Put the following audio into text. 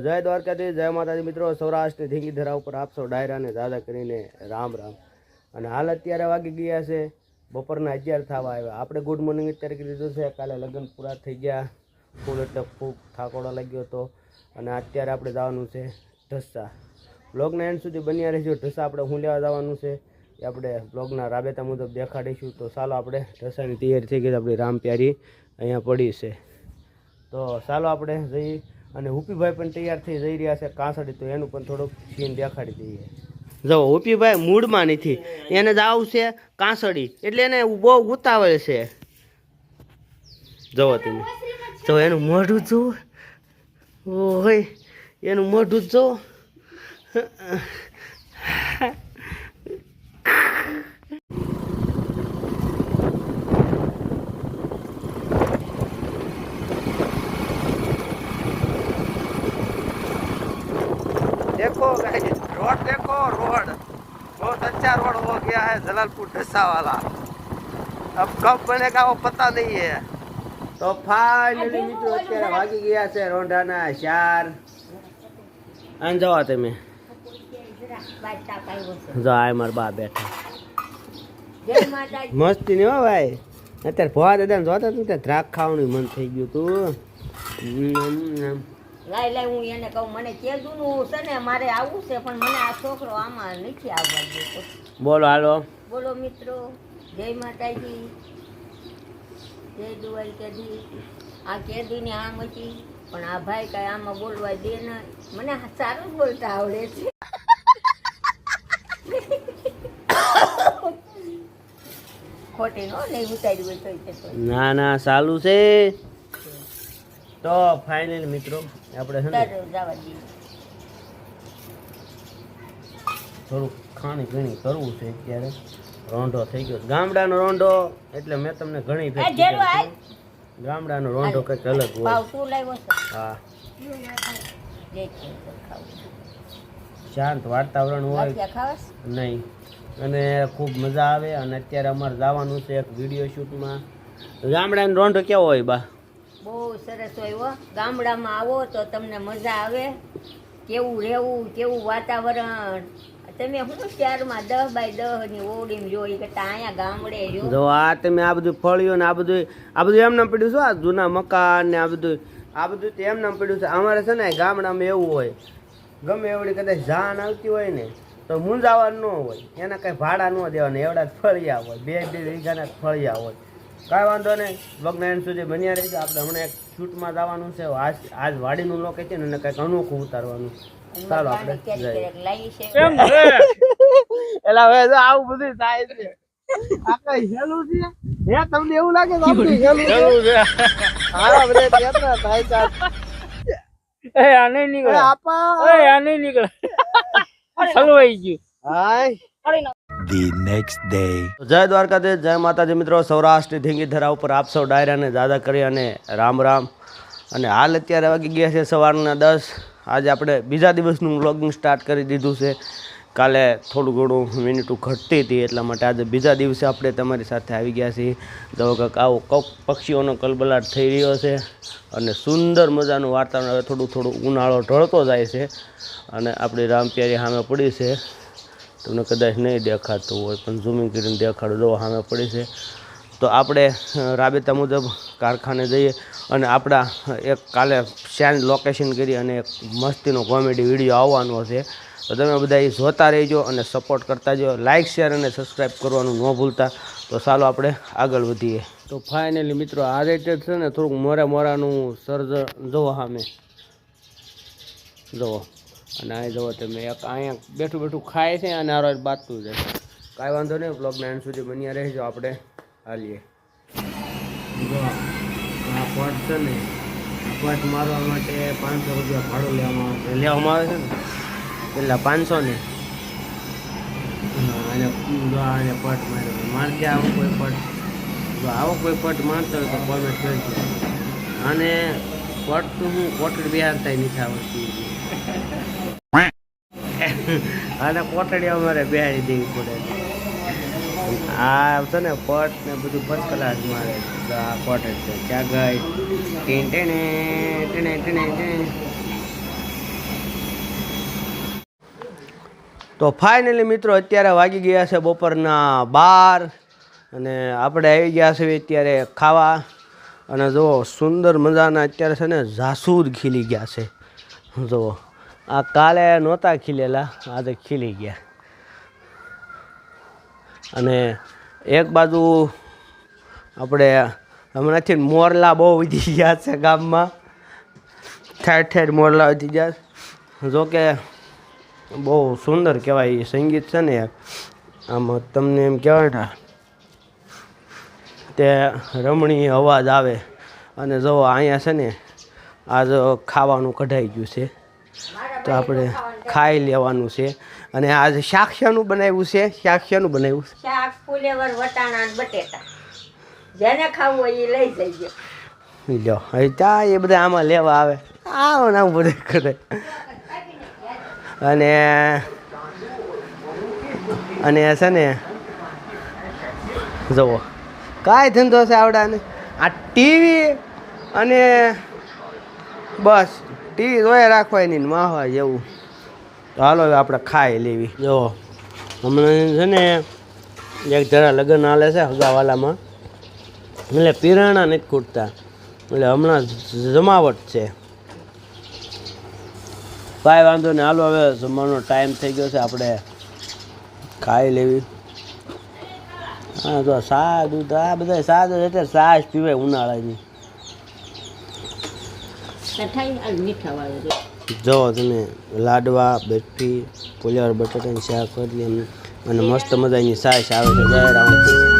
જય દ્વારકાથી જય માતાજી. મિત્રો, સૌરાષ્ટ્રની ધીંગી ધરા ઉપર આપશો ડાયરાને દાદા કરીને રામ રામ. અને હાલ અત્યારે વાગી ગયા છે, બપોરના અગિયાર થવા આવ્યા. આપણે ગુડ મોર્નિંગ અત્યારે કીધું છે. કાલે લગ્ન પૂરા થઈ ગયા. ફૂલ એટલે ખૂબ થાકોડો લાગ્યો હતો. અને અત્યારે આપણે જવાનું છે ઢસા. બ્લોગના એન્ડ સુધી બન્યા રહીશું ઢસા આપણે હું લેવા જવાનું છે એ આપણે બ્લોગના રાબેતા મુજબ દેખાડીશું. તો ચાલો આપણે ઢસાની તૈયારી થઈ ગઈ આપણી રામ પ્યારી અહીંયા પડી છે. તો ચાલો આપણે જઈ અને ઉપીભાઈ પણ તૈયાર થઈ જઈ રહ્યા છે કાંસડી તો એનું પણ થોડુંક સીન દેખાડી દઈએ. જો, ઉપીભાઈ મૂળમાં નથી. એને જ આવશે કાંસડી એટલે એને બહુ ઉતાવળ છે. જવો તમે. જો, એનું મોઢું જુઓ. ઓય, એનું મોઢું જુઓ. देखो गाइस रोड देखो रोड बहुत अच्छा रोड हो गया है जलालपुर ढसा वाला अब कब बनेगा वो पता नहीं है તો ફાઇનલી મિત્રો અત્યારે વાગી ગયા છે રોંઢાના ચાર આને જવા તમે જો આ મારા બા બેઠા મસ્તી નહીં હો ભાઈ અત્યારે ભવા દાદા જોતા તું ત્યાં દ્રાક ખાવાનું મન થઈ ગયું તું લાઈ લાઈ હું એને કહું મને કીધું નું છે ને મારે આવવું છે પણ મને આ છોકરો આમાં નથી આવવા દેતો બોલો હાલો. બોલો મિત્રો જય માતાજી જય દુવાઈ કેદી. આ કેદીની આમ હતી પણ આ ભાઈ કાંઈ આમાં બોલવા દે નહીં. મને સારું જ બોલતા આવડે છે. ખોટી નો નહીં ઉતારી હોય તો. ના ના સારું છે. તો ફાઇનલ મિત્રો આપણે છે ને થોડુંક ખાણી પીણી કરવું છે અત્યારે. રોંઢો થઈ ગયો ગામડાનો રોંઢો એટલે મેં તમને ઘણી ભેટ. ગામડાનો રોંઢો કંઈક અલગ હોય. હા. શાંત વાતાવરણ હોય. નહીં. અને ખૂબ મજા આવે. અને અત્યારે અમારે જવાનું છે એક વીડિયો શૂટમાં ગામડાનો રોંઢો કેવો હોય બા? બહુ સરસ હોય હો. ગામડામાં આવો તો તમને મજા આવે. કેવું રહેવું, કેવું વાતાવરણ. તમે હું શહેરમાં દહ બાય દહની ઓડીમાં જોઈ કરતા અહીંયા ગામડે જો. આ તમે આ બધું ફળ્યું ને આ બધું આ બધું એમ નામ પડ્યું છે આ જૂના મકાન ને આ બધું આ બધું તો એમ નામ પડ્યું છે. અમારે છે ને ગામડામાં એવું હોય, ગમે એવડી કદાચ જાન આવતી હોય ને, તો મૂંઝાવાનું ન હોય. એના કાંઈ ભાડા ન દેવાના. એવડા જ ફળિયા હોય, બે બે વીઘાના ફળિયા હોય. કાંઈ વાંધો નહીં. લગ્ન એન્ડ સુધી બન્યા રહીશું આપણે હમણાં એક શૂટમાં જવાનું છે. આજ આજ વાડીનું લોકેશન અને કંઈક અનોખું ઉતારવાનું. ચાલો આપણે એલા હવે તો આવું બધું થાય છે. હેલું છે? હે તમને એવું લાગે તો આપણું હેલું છે? હા બધે કેટલા થાય ચાલ એ આ નીકળે. આપા. એ આ નહીં નીકળે. હલવાઈ ગયું. હાય. The નેક્સ્ટ ડે જય દ્વારકાધીશ, જય માતાજી મિત્રો. સૌરાષ્ટ્રની ઢીંગી ધરા ઉપર આપ સૌ ડાયરાને દાદા કરી અને રામ રામ. અને હાલ અત્યારે વાગી ગયા છે સવારના દસ. આજે આપણે બીજા દિવસનું વ્લોગિંગ સ્ટાર્ટ કરી દીધું છે. કાલે થોડું ઘણું મિનિટું ઘટતી હતી, એટલા માટે આજે બીજા દિવસે આપણે તમારી સાથે આવી ગયા છીએ. તો કંઈક આવો કપ પક્ષીઓનો કલબલાટ થઈ રહ્યો છે અને સુંદર મજાનું વાતાવરણ, હવે થોડું થોડું ઉનાળો ઢળતો જાય છે. અને આપણી રામપ્યારી સામે પડી છે. તમને કદાચ નહીં દેખાતું હોય, પણ ઝૂમિંગ કરીને દેખાડું. જો સામે પડી છે, તો આપણે રાબેતા મુજબ કારખાને જઈએ અને આપણા એક કાલે શેન લોકેશન કરી અને એક મસ્તીનો કોમેડી વીડિયો આવવાનો છે. તો તમે બધા એ જોતા રહેજો અને સપોર્ટ કરતા જો લાઇક શેર અને સબસ્ક્રાઈબ કરવાનું ન ભૂલતા. તો ચાલો આપણે આગળ વધીએ. તો ફાઇનલી મિત્રો, આ રીતે છે ને, થોડુંક મોરા મોરાનું સર્જન જોવો સામે. જુઓ અને અહીં જુઓ તમે એક અહીંયા બેઠું બેઠું ખાય છે અને આરો બાતું જાય કાંઈ વાંધો નહીં બ્લોગના એન્ડ સુધી બન્યા રહેજો આપણે હાલીએ. જો આ પટ છે ને આ પટ મારવા માટે પાંચસો રૂપિયા ભાડું લેવામાં આવે લેવામાં આવે છે ને? પેલા પાંચસો ને? અને પટ માર્યો મારજે આવો કોઈ પટ જો આવો કોઈ પટ મારતો હોય તો કોમેન્ટ કરજો. અને પટ તો હું કોટડ થાય નથી આવડતી. અને કોટડીયા અમારે બેહાડી દેવી પડે. આ છે ને, પટ ને બધું ફર્સ્ટ ક્લાસ મારે આ કોટડ છે. ક્યાં ગઈ ટીન, ટેને ટેને તો ફાઇનલી મિત્રો, અત્યારે વાગી ગયા છે બપોરના બાર અને આપણે આવી ગયા છીએ અત્યારે ખાવા. અને જુઓ સુંદર મજાના અત્યારે છે ને, જાસૂદ ખીલી ગયા છે. જુઓ. આ કાલે નહોતા ખીલેલા, આજે ખીલી ગયા. અને એક બાજુ આપણે હમણાંથી મોરલા બહુ વધી ગયા છે ગામમાં. ઠેર ઠેર મોરલા વધી ગયા જોકે બહુ સુંદર કહેવાય એ સંગીત છે ને આમ તમને એમ કહેવાય ને, તે રમણીય અવાજ આવે. અને જો અહીંયા છે ને આજ ખાવાનું કઢાઈ ગયું છે. તો આપણે ખાઈ લેવાનું છે. અને આજ શાક્ષાનું બનાવ્યું છે શાક્ષાનું બનાવ્યું છે. શાક ફુલેવર વટાણા બટેટા. જેને ખાવું હોય એ લઈ જઈએ લ્યો હવે ત્યાં એ બધા આમાં લેવા આવે. આવો ને આવું બધું કરે. અને અને છે ને જુઓ. કાંઈ ધંધો છે આવડાને? આ ટીવી અને બસ. ટીવી જોયા રાખવાની નહીં માહવા જેવું. તો હાલો હવે આપણે ખાઈ લેવી. જો, હમણાં છે ને, એક જરા લગ્ન હાલે છે હગાવાલામાં એટલે પીરાણા નથી ખૂટતા. એટલે હમણાં જમાવટ છે. કાંઈ વાંધો નહીં. હાલો હવે જમવાનો ટાઈમ થઈ ગયો છે. આપણે ખાઈ લેવી. હા, તો સાદું તો આ બધા સાદું એટલે સાસ પીવે ઉનાળાની. જો તમે લાડવા બેઠી પુલિયાર બટાટાની શાક કરી અને મસ્ત મજાની સાસ આવે છે. જાહેર રામ.